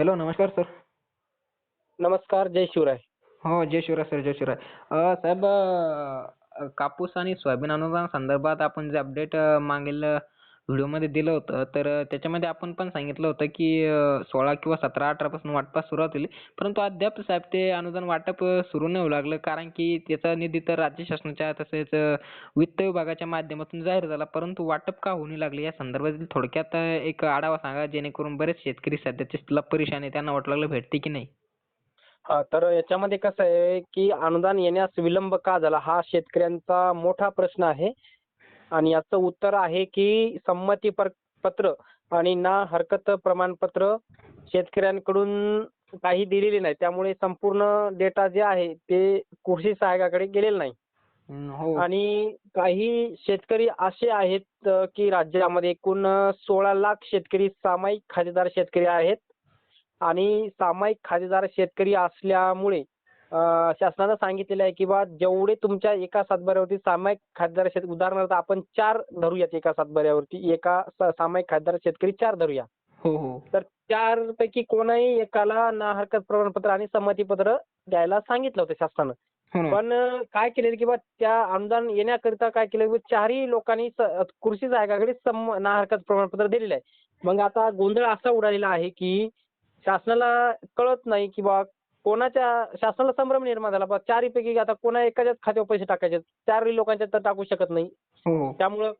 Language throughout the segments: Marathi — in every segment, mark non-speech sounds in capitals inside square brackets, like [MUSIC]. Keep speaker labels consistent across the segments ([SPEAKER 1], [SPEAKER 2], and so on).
[SPEAKER 1] हॅलो नमस्कार सर.
[SPEAKER 2] नमस्कार जय शिवराय.
[SPEAKER 1] हो जय शिवराय सर जय शिवराय. अ, साहेब अ, कापूस आणि सोयाबीन अनुदान संदर्भात आपण जे अपडेट मागील व्हिडिओमध्ये दिलं होतं. तर त्याच्यामध्ये आपण पण सांगितलं होतं की सोळा किंवा सतरा अठरापासून वाटपास सुरुवात होईल परंतु अद्याप साहेब ते अनुदान वाटप सुरू नाही होऊ लागलं. कारण की त्याचा निधी तर राज्य शासनाच्या तसेच वित्त विभागाच्या माध्यमातून जाहीर झाला. परंतु वाटप का होऊ नाही लागले? या संदर्भातील थोडक्यात एक आढावा सांगा. जेणेकरून बरेच शेतकरी सध्याचे परेशान आहे. त्यांना वाटू लागलं भेटते की नाही?
[SPEAKER 2] हा तर याच्यामध्ये कसं आहे की अनुदान येण्यास विलंब का झाला? हा शेतकऱ्यांचा मोठा प्रश्न आहे. आणि याचं उत्तर आहे की संमती पत्र आणि ना हरकत प्रमाणपत्र शेतकऱ्यांकडून काही दिलेले नाही. त्यामुळे संपूर्ण डेटा जे आहे ते कृषी सहाय्यकाकडे गेलेलं नाही.
[SPEAKER 1] हो.
[SPEAKER 2] आणि काही शेतकरी असे आहेत की राज्यामध्ये एकूण सोळा लाख शेतकरी सामायिक खातेदार शेतकरी आहेत. आणि सामायिक खातेदार शेतकरी असल्यामुळे शासनानं सांगितलेलं आहे की बा जेवढे तुमच्या एका सातबाऱ्यावरती सामायिक खातेदार शेत उदाहरणार्थ आपण चार धरूयात एका सातबाऱ्यावरती एका सामायिक खातेदार शेतकरी चार धरूया.
[SPEAKER 1] हो हो.
[SPEAKER 2] तर चार पैकी कोणाही एकाला ना हरकत प्रमाणपत्र आणि संमतीपत्र द्यायला सांगितलं होतं शासनानं.
[SPEAKER 1] हो.
[SPEAKER 2] पण काय केलेलं की बा त्या अनुदान येण्याकरिता काय केलं की चारही लोकांनी कृषी सम ना हरकत प्रमाणपत्र दिलेलं आहे. मग आता गोंधळ असा उडालेला आहे की शासनाला कळत नाही की बा कोणाच्या शासनाला संभ्रम निर्माण झाला बा चारपैकी आता कोणा एकाच्याच खात्यावर पैसे टाकायचे चारही लोकांच्या तर टाकू शकत नाही.
[SPEAKER 1] हो.
[SPEAKER 2] त्यामुळं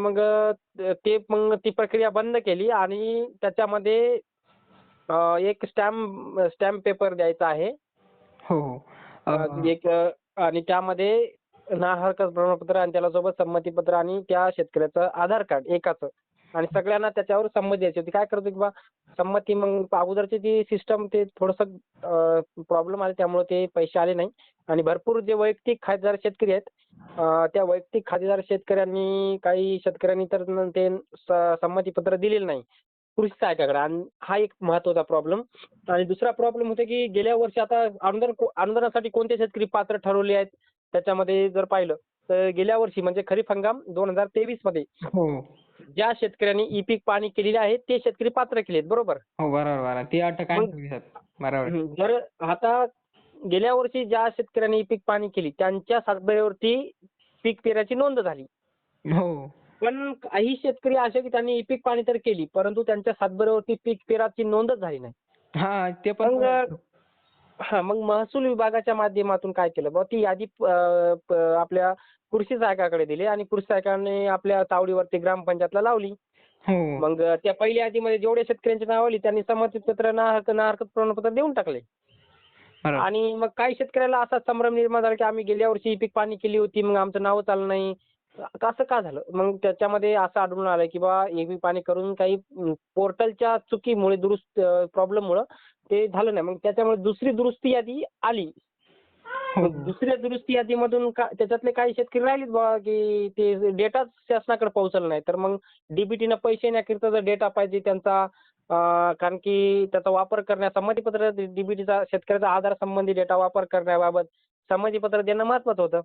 [SPEAKER 2] मग ते मग ती प्रक्रिया बंद केली आणि त्याच्यामध्ये एक स्टॅम्प स्टॅम्प पेपर द्यायचा आहे.
[SPEAKER 1] हो.
[SPEAKER 2] एक आणि त्यामध्ये ना हरकत प्रमाणपत्र आणि त्याला सोबत संमतीपत्र आणि त्या शेतकऱ्याचं आधार कार्ड एकाचं. आणि सगळ्यांना त्याच्यावर संमती द्यायची होती. काय करतो की बा संमती मग अगोदरची जी सिस्टम ते थोडंसं प्रॉब्लेम आले त्यामुळे ते पैसे आले नाही. आणि भरपूर जे वैयक्तिक खातेदार शेतकरी आहेत त्या वैयक्तिक खातेदार शेतकऱ्यांनी काही शेतकऱ्यांनी तर ते संमती संमतीपत्र दिलेलं नाही. कृषी सहाय्यकाकडे. आणि हा एक महत्त्वाचा प्रॉब्लेम आणि दुसरा प्रॉब्लेम होता की गेल्या वर्षी आता अनुदान अनुदानासाठी कोणते शेतकरी पात्र ठरवले आहेत? त्याच्यामध्ये जर पाहिलं तर गेल्या वर्षी म्हणजे खरीप हंगाम दोन हजार तेवीसमध्ये
[SPEAKER 1] हो.
[SPEAKER 2] ज्या शेतकऱ्यांनी ई पीक पाणी केलेले आहे ते शेतकरी पात्र केलेत बरोबर?
[SPEAKER 1] हो बरोबर
[SPEAKER 2] हं, जर आता गेल्या वर्षी ज्या शेतकऱ्यांनी ई पीक पाणी केली त्यांच्या सातबाऱ्यावरती पीक पेराची नोंद झाली.
[SPEAKER 1] हो.
[SPEAKER 2] पण काही शेतकरी असे की त्यांनी ई पीक पाणी तर केली परंतु त्यांच्या सातबाऱ्यावरती पीक पेराची नोंदच झाली नाही.
[SPEAKER 1] हा ते पण
[SPEAKER 2] मग हा मग महसूल विभागाच्या माध्यमातून काय केलं? ती यादी आपल्या कृषी सहाय्यकाकडे दिली आणि कृषी सहाय्यकाने आपल्या तावडीवरती ग्रामपंचायतला लावली.
[SPEAKER 1] हो.
[SPEAKER 2] मग त्या पहिल्या यादीमध्ये जेवढे शेतकऱ्यांची नाव आली त्यांनी संमतीपत्र ना हरकत ना हरकत प्रमाणपत्र देऊन टाकले. आणि मग काही शेतकऱ्याला असा संभ्रम निर्माण झाला की आम्ही गेल्या वर्षी पीक पाणी केली होती मग आमचं नावच आलं नाही. असं का झालं? मग त्याच्यामध्ये असं आढळून आलं की बा एबी पाणी करून काही पोर्टलच्या चुकीमुळे दुरुस्त प्रॉब्लेममुळे ते झालं नाही. मग त्याच्यामुळे दुसरी दुरुस्ती यादी आली. दुसऱ्या दुरुस्ती यादीमधून का त्याच्यातले काही शेतकरी राहिलेत बाबा की ते डेटाच शासनाकडे पोहोचला नाही. तर मग डीबीटीनं पैसे येण्याकरिता जर डेटा पाहिजे त्यांचा कारण की त्याचा वापर करण्या संमतीपत्र डीबीटीचा शेतकऱ्याचा आधार संबंधी डेटा वापर करण्याबाबत संमतीपत्र देणं महत्वाचं होतं.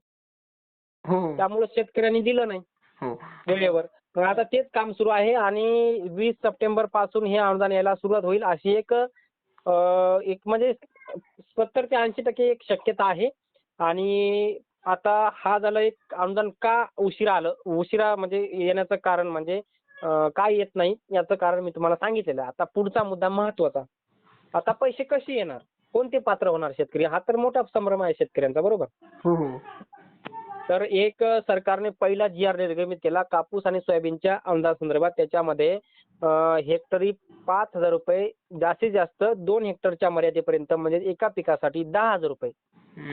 [SPEAKER 1] हो.
[SPEAKER 2] त्यामुळे शेतकऱ्यांनी दिलं नाही.
[SPEAKER 1] हो.
[SPEAKER 2] वेळेवर. पण आता तेच काम सुरू आहे आणि वीस सप्टेंबरपासून हे अनुदान यायला सुरुवात होईल अशी एक एक म्हणजे सत्तर ते ऐंशी टक्के एक शक्यता आहे. आणि आता हा झालं एक अनुदान का उशिरा आलं? उशिरा म्हणजे येण्याचं कारण म्हणजे का येत नाही याचं कारण मी तुम्हाला सांगितलेलं आहे. आता पुढचा मुद्दा महत्त्वाचा आता पैसे कसे येणार? कोणते पात्र होणार शेतकरी? हा तर मोठा संभ्रम आहे शेतकऱ्यांचा बरोबर?
[SPEAKER 1] हो, हो.
[SPEAKER 2] तर एक सरकारने पहिला जी आर निर्गमित केला कापूस आणि सोयाबीनच्या अनुदान संदर्भात त्याच्यामध्ये हेक्टरी पाच हजार रुपये जास्तीत जास्त दोन हेक्टरच्या मर्यादेपर्यंत म्हणजे एका पिकासाठी दहा हजार रुपये.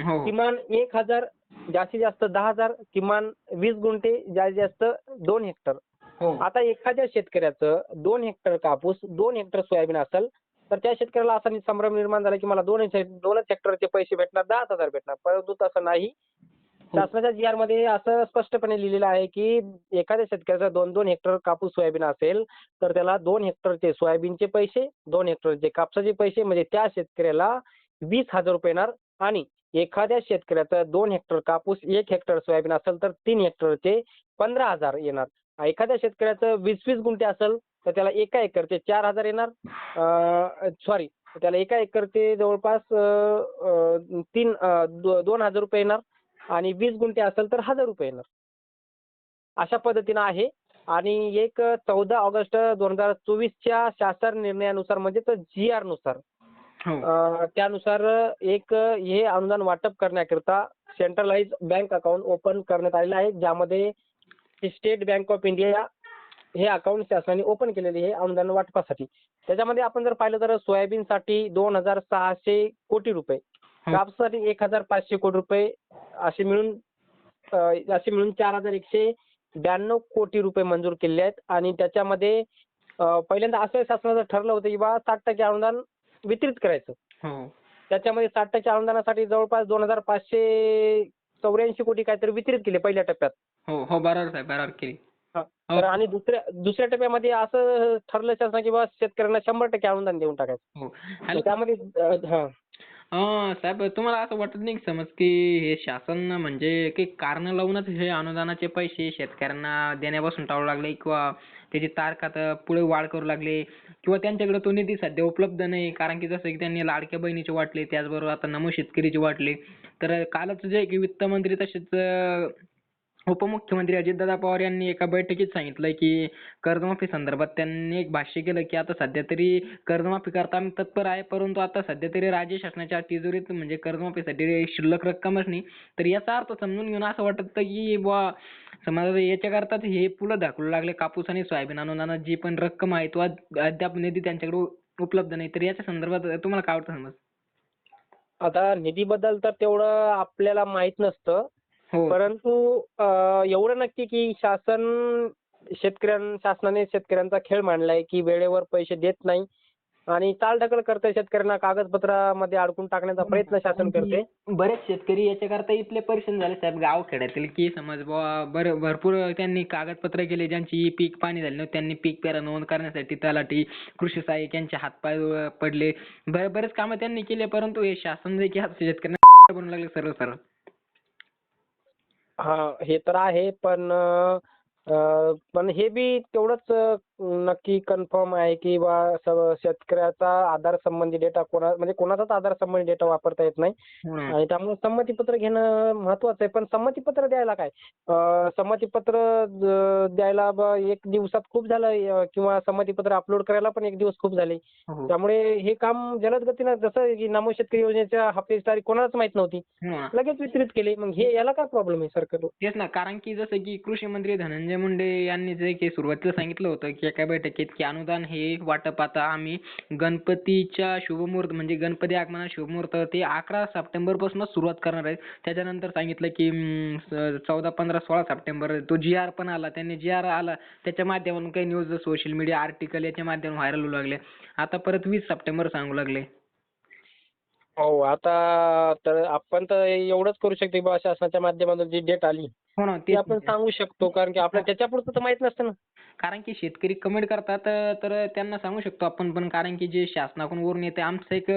[SPEAKER 1] हो
[SPEAKER 2] किमान एक हजार जास्तीत जास्त दहा हजार किमान वीस गुंठे जास्तीत जास्त दोन हेक्टर.
[SPEAKER 1] हो.
[SPEAKER 2] आता एखाद्या शेतकऱ्याचं दोन हेक्टर कापूस दोन हेक्टर सोयाबीन असेल तर त्या शेतकऱ्याला असा संभ्रम निर्माण झाला की मला दोन दोनच हेक्टरचे पैसे भेटणार दहा हजार भेटणार. परंतु तसं नाही. हो. शासनाच्या जी आरमध्ये असं स्पष्टपणे लिहिलेलं आहे की एखाद्या शेतकऱ्याचा दोन दोन हेक्टर कापूस सोयाबीन असेल तर त्याला दोन हेक्टरचे सोयाबीनचे पैसे दोन हेक्टरचे कापसाचे पैसे म्हणजे त्या शेतकऱ्याला वीस हजार रुपये येणार. आणि एखाद्या शेतकऱ्याचा दोन हेक्टर कापूस एक हेक्टर सोयाबीन असेल तर तीन हेक्टरचे पंधरा हजार येणार. एखाद्या शेतकऱ्याचं वीस वीस गुंठे असेल तर त्याला एका एकरचे चार हजार येणार. सॉरी त्याला एका एकरचे जवळपास तीन दोन हजार रुपये येणार. आणि वीस गुंठे असेल तर हजार रुपये येणार. अशा पद्धतीनं आहे. आणि एक चौदा ऑगस्ट दोन हजार चोवीसच्या शासन निर्णयानुसार म्हणजे जी आरनुसार
[SPEAKER 1] हो.
[SPEAKER 2] त्यानुसार एक हे अनुदान वाटप करण्याकरिता सेंट्रलाइज बँक अकाउंट ओपन करण्यात आलेलं आहे ज्यामध्ये स्टेट बँक ऑफ इंडिया हे अकाउंट शासनाने ओपन केलेले आहे अनुदान वाटपासाठी. त्याच्यामध्ये आपण जर पाहिलं तर सोयाबीनसाठी दोन हजार सहाशे कोटी रुपये.
[SPEAKER 1] हो.
[SPEAKER 2] कापसासाठी एक हजार पाचशे कोटी रुपये असे मिळून असे मिळून चार हजार एकशे ब्याण्णव कोटी रुपये मंजूर केले आहेत. आणि त्याच्यामध्ये पहिल्यांदा असं शासनाचं ठरलं होतं की बा साठ टक्के अनुदान वितरित करायचं.
[SPEAKER 1] हो.
[SPEAKER 2] त्याच्यामध्ये साठ टक्के अनुदानासाठी जवळपास दोन हजार पाचशे चौऱ्याऐंशी कोटी काहीतरी वितरित केले पहिल्या टप्प्यात.
[SPEAKER 1] हो हो बरोबर साहेब बरोबर केली.
[SPEAKER 2] हा.
[SPEAKER 1] हो.
[SPEAKER 2] तर आणि दुसऱ्या दुसऱ्या टप्प्यामध्ये असं ठरलं शासन की बा शेतकऱ्यांना शंभर टक्के अनुदान देऊन टाकायचं.
[SPEAKER 1] हो.
[SPEAKER 2] त्यामध्ये हा.
[SPEAKER 1] साहेब तुम्हाला असं वाटत नाही का समज की हे शासन म्हणजे काही कारण लावूनच हे अनुदानाचे पैसे शेतकऱ्यांना देण्यापासून टाळू लागले किंवा त्याची तारखा आता पुढे वाढ करू लागले किंवा त्यांच्याकडे तो निधी सध्या उपलब्ध नाही? कारण की जसं की त्यांनी लाडक्या बहिणीचे वाटले त्याचबरोबर आता नमो शेतकरीचे वाटले. तर कालच जे की वित्त मंत्री तसेच उपमुख्यमंत्री अजितदादा पवार यांनी एका बैठकीत सांगितलं की कर्जमाफी संदर्भात त्यांनी एक भाष्य केलं की आता सध्या तरी कर्जमाफी करता आम्ही तत्पर आहे परंतु आता सध्या तरी राज्य शासनाच्या तिजोरीत म्हणजे कर्जमाफीसाठी शिल्लक रक्कमच नाही. तर याचा अर्थ समजून घेऊन असं वाटतं की बुवा समजा याच्याकरताच हे पुलं ढकलू लागले कापूस आणि सोयाबीन अनुदानात जी पण रक्कम आहे तो अद्याप निधी त्यांच्याकडे उपलब्ध नाही. तर याच्या संदर्भात तुम्हाला काय वाटतं समज?
[SPEAKER 2] आता निधीबद्दल तर तेवढं आपल्याला माहीत नसतं. परंतु अं, एवढं नक्की की शासन शासनाने शेतकऱ्यांचा खेळ मांडलाय की वेळेवर पैसे देत नाही आणि चालढकल करते शेतकऱ्यांना कागदपत्रामध्ये अडकून टाकण्याचा प्रयत्न शासन करते
[SPEAKER 1] बरेच शेतकरी याच्याकरता इथले परेशान झाले साहेब गावखेड्यातील की समज बुवा बर भरपूर त्यांनी कागदपत्र केले ज्यांची पीक पाणी झाले नव्हते त्यांनी पीक पेरा नोंद करण्यासाठी तलाठी कृषी सहाय्यक यांचे हातपाय पडले. बरे बरेच कामं त्यांनी केले परंतु हे शासन जे की शेतकऱ्यांना [LAUGHS] बनवू लागले सरळ सरळ.
[SPEAKER 2] हा हे तर आहे पण पण हे बी तेवढंच नक्की कन्फर्म आहे की बा शेतकऱ्याचा आधार संबंधी डेटा कोणा म्हणजे कोणाचाच आधार संबंधी डेटा वापरता येत नाही. आणि त्यामुळे संमतीपत्र घेणं महत्वाचं आहे. पण संमतीपत्र द्यायला काय? संमतीपत्र द्यायला एक दिवसात खूप झालं किंवा संमतीपत्र अपलोड करायला पण एक दिवस खूप झाले.
[SPEAKER 1] हो.
[SPEAKER 2] त्यामुळे हे काम जलद गतीनं जसं की नमो शेतकरी योजनेच्या हप्त्याची तारीख कोणालाच माहीत नव्हती. लगेच वितरित केले. मग हे याला काय प्रॉब्लेम आहे सरकार?
[SPEAKER 1] तेच ना कारण की जसं की कृषी मंत्री धनंजय मुंडे यांनी जे सुरुवातीला सांगितलं होतं की एका बैठकीत की अनुदान हे वाटप आता आम्ही गणपतीच्या शुभमुहूर्त म्हणजे गणपती आगमना शुभमुहूर्त ते अकरा सप्टेंबर पासूनच सुरुवात करणार आहेत. त्याच्यानंतर सांगितलं की चौदा पंधरा सोळा सप्टेंबर तो जी आर पण आला. त्यांनी जी आर आला. त्याच्या माध्यमातून काही न्यूज सोशल मीडिया आर्टिकल याच्या माध्यमातून व्हायरल होऊ लागले. आता परत वीस सप्टेंबर सांगू लागले.
[SPEAKER 2] हो आता तर आपण तर एवढंच करू शकतो की शासनाच्या माध्यमातून जी डेट आली
[SPEAKER 1] हो ना
[SPEAKER 2] ती आपण सांगू शकतो. कारण की आपल्याला त्याच्यापुरतं तर माहीत नसतं ना.
[SPEAKER 1] कारण की शेतकरी कमेंट करतात तर त्यांना सांगू शकतो आपण पण. कारण की जे शासनाकडून वरून येते आमचं एक